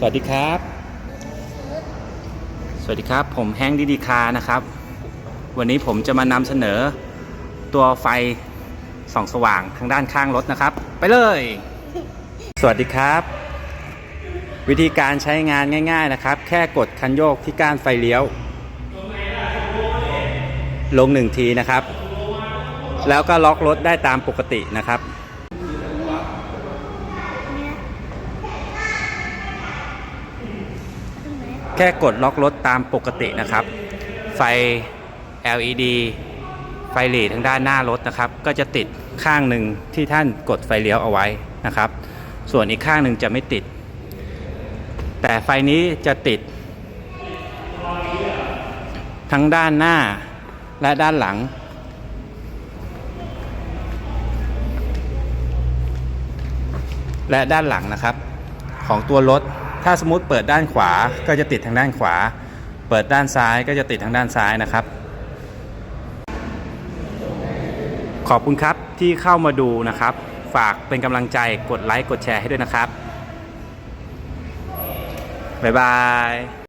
สวัสดีครับ สวัสดีครับ ผมแฮงค์ดีดีคานะครับ วันนี้ผมจะมานำเสนอตัวไฟส่องสว่างทางด้านข้างรถนะครับ ไปเลย สวัสดีครับ วิธีการใช้งานง่าย ๆนะครับ แค่กดคันโยกที่ก้านไฟเลี้ยว ลงหนึ่งทีนะครับ แล้วก็ล็อกรถได้ตามปกตินะครับ แค่กดล็อกรถตามปกตินะครับ ไฟ LED ไฟหลีทางด้านหน้ารถนะครับ ก็จะติดข้างหนึ่งที่ท่านกดไฟเลี้ยวเอาไว้นะครับ ส่วนอีกข้างหนึ่งจะไม่ติด แต่ไฟนี้จะติด ทั้งด้านหน้าและด้านหลัง และด้านหลังนะครับ ของตัวรถ ถ้าสมมติเปิดด้านขวาก็จะติดทางด้านขวา เปิดด้านซ้ายก็จะติดทางด้านซ้ายนะครับ ขอบคุณครับที่เข้ามาดูนะครับ ฝากเป็นกำลังใจกดไลค์กดแชร์ให้ด้วยนะครับ บ๊ายบาย